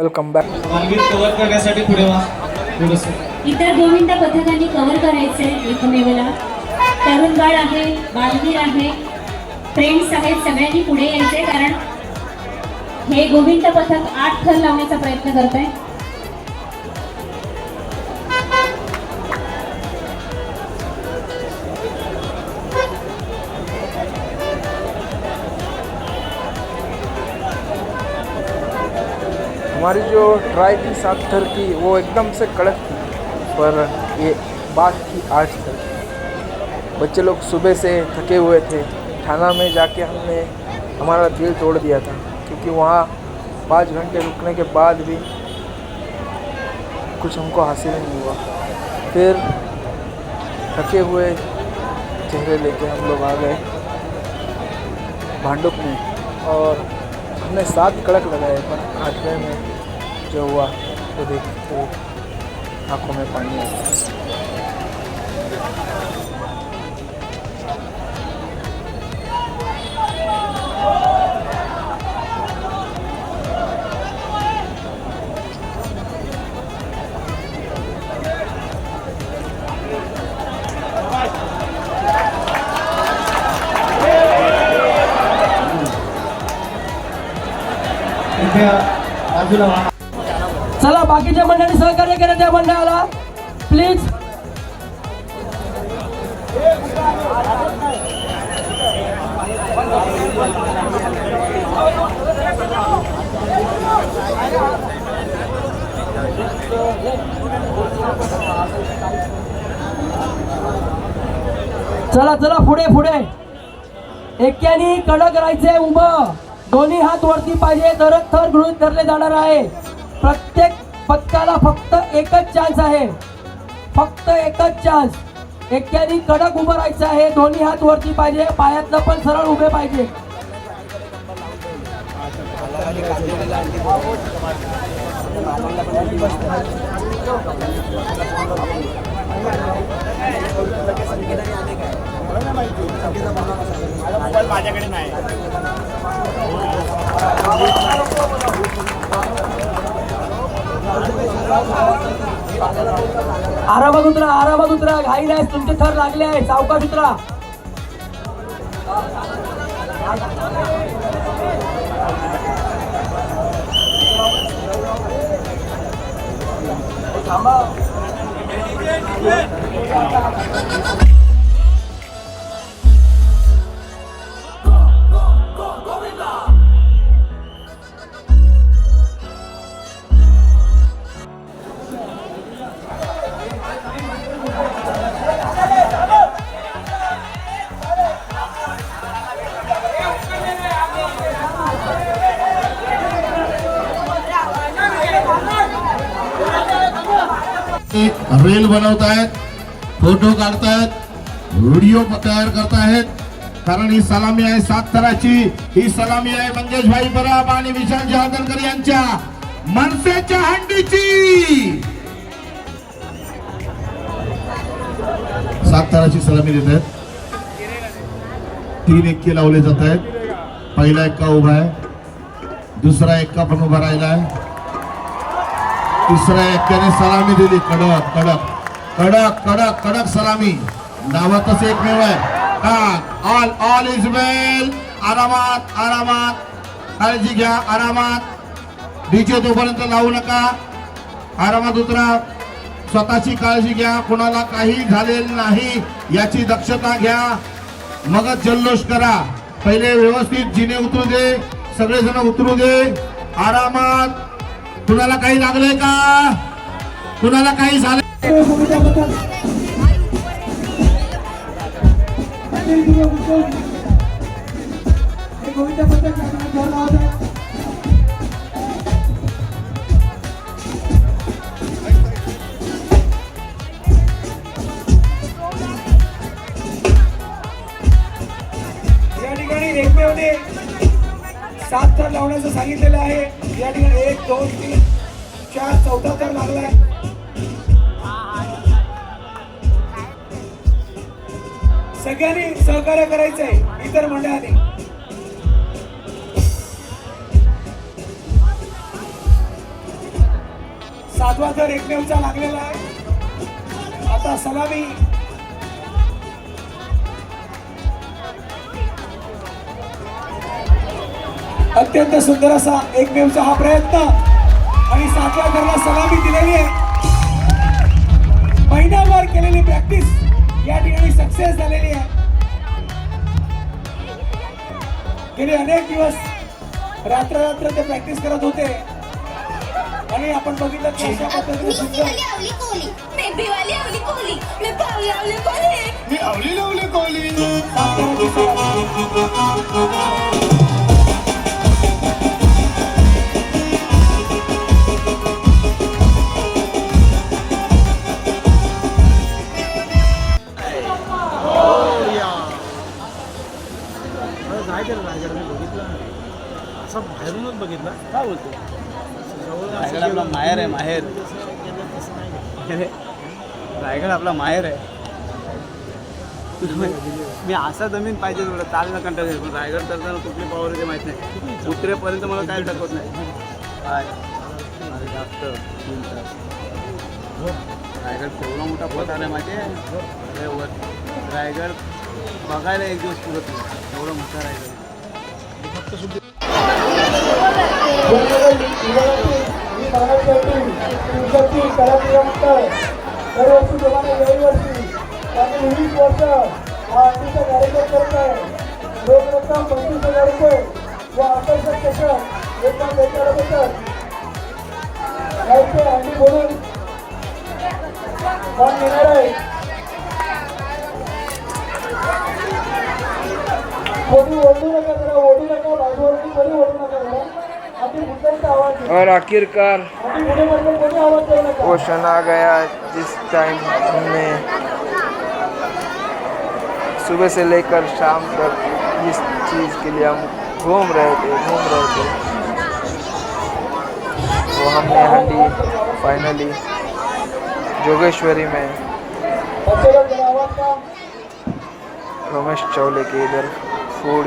Welcome back मार्गित cover करण्यासाठी पुढे व्हा थोडंसं इतर गोविंद पथकांनी कव्हर करायचंय एकमेवेला तरुण बाळ आहे बालवीर आहे फ्रेंड्स आहेत सगळ्यांनी पुढे यायचंय कारण हे गोविंद पथक आठ थर लावण्याचा प्रयत्न करत आहे हमारी जो ट्राई थी सात थर की, वो एकदम से कड़क थी। पर ये बात थी आठ थर। बच्चे लोग सुबह से थके हुए थे। थाना में जाके हमने, हमारा दिल तोड़ दिया था, क्योंकि वहाँ पाँच घंटे रुकने के बाद भी कुछ हमको हासिल नहीं हुआ। फिर थके हुए चेहरे लेके हम लोग आ गए भांडुप में। और हमने सात कड़क लगाए, पर आठवें में जो हुआ वो देख के आंखों में पानी आ गया इथे बाजूला व्हा चला बाकीच्या मंडळी सहकार्य केलं त्या मंडळाला. प्लीज चला चला पुढे पुढे. एक्यानी कडक राहायचंय उभं. दोन्ही हात वरती पाहिजे तरच थर गृहित धरले जाणार आहे. प्रत्येक पथकाला फक्त एकच चान्स आहे. फक्त एकच चान्स एक्यानी कडक उभं राहायचं आहे. दोन्ही हात वरती पाहिजे. पायातलं पण सरळ उभे पाहिजे. आरामात उतरा आरामात उतरा घाई नाही तुमचे थर लागले आहे सावकाश उतरा थांबा. रील बनवतायत फोटो काढतायत व्हिडिओ तयार करतायत. कारण ही सलामी आहे सात थराची. ही सलामी आहे मंगेश भाई बराब आणि विशाल जहादरकर यांच्या मनसेच्या हंडीची. सात थराची सलामी देत आहेत. तीन एक्के लावले जात आहेत. पहिला एक्का उभा आहे. दुसरा एक्का पण उभा राहिला आहे. तिसऱ्या एकट्याने सलामी दिली. कडक कडक. कडक कडक कडक सलामी. नावातच एकमेव आहे. टाक. All all is well. आरामात आरामात. काळजी घ्या. आरामात. डीजे तोपर्यंत लावू नका. आरामात उतरा. स्वतःची काळजी घ्या. कुणाला काही झालेलं नाही याची दक्षता घ्या. मगच जल्लोष करा. पहिले व्यवस्थित जिने उतरू दे. सगळेजण उतरू दे. आरामात. कुणाला काही लागलंय का? कुणाला काही झालं या ठिकाणी एकमेवने सात थर लावण्याचं सांगितलं दोन तीन चार चौथा तर लागलाय. सगळ्यांनी सहकार्य करायचंय इतर मंडळाने सातवा तर एकमेवचा लागलेला आहे. आता सलामी अत्यंत सुंदर असा एकमेवचा हा प्रयत्न. आणि सातव्या थरला सलामी दिलेली आहे. महिनाभर केलेली प्रॅक्टिस या ठिकाणी सक्सेस झालेली आहे. गेले अनेक दिवस रात्र रात्र ते प्रॅक्टिस करत होते. आणि आपण बघितलं की अशा पद्धतीने सुंदर मैं आवली लावली रायगड आपला माहेर आहे माहेर. रायगड आपला माहेर आहे. मी असा जमीन पाहिजे तुला चाल ना कंटाळ. पण रायगड करताना कुठली पावर येते माहीत नाही. उतरेपर्यंत मला काय दाखवत नाही. काय? अरे जास्त. तीन तास रायगड केवढा मोठा पथ आला माहिती आहे? अरे वर. रायगड बघायला एक दिवस पुरत नाही. एवढा मोठा रायगड. दरवर्षी जोमाने दरवर्षी त्यांनी वीस वर्ष हा हंडीचा कार्यक्रम करत आहे रोख पंचवीस हजार रुपये व आकर्षक चषक बोलून काम आहे कोणी ओढू नका और आखिरकार क्षण आ गया जिस टाइम हमने सुबह से लेकर शाम तक जिस चीज़ के लिए हम घूम रहे थे, घूम रहे थे। वो हमने हंडी फाइनली जोगेश्वरी में, रमेश चौले के इधर ফোর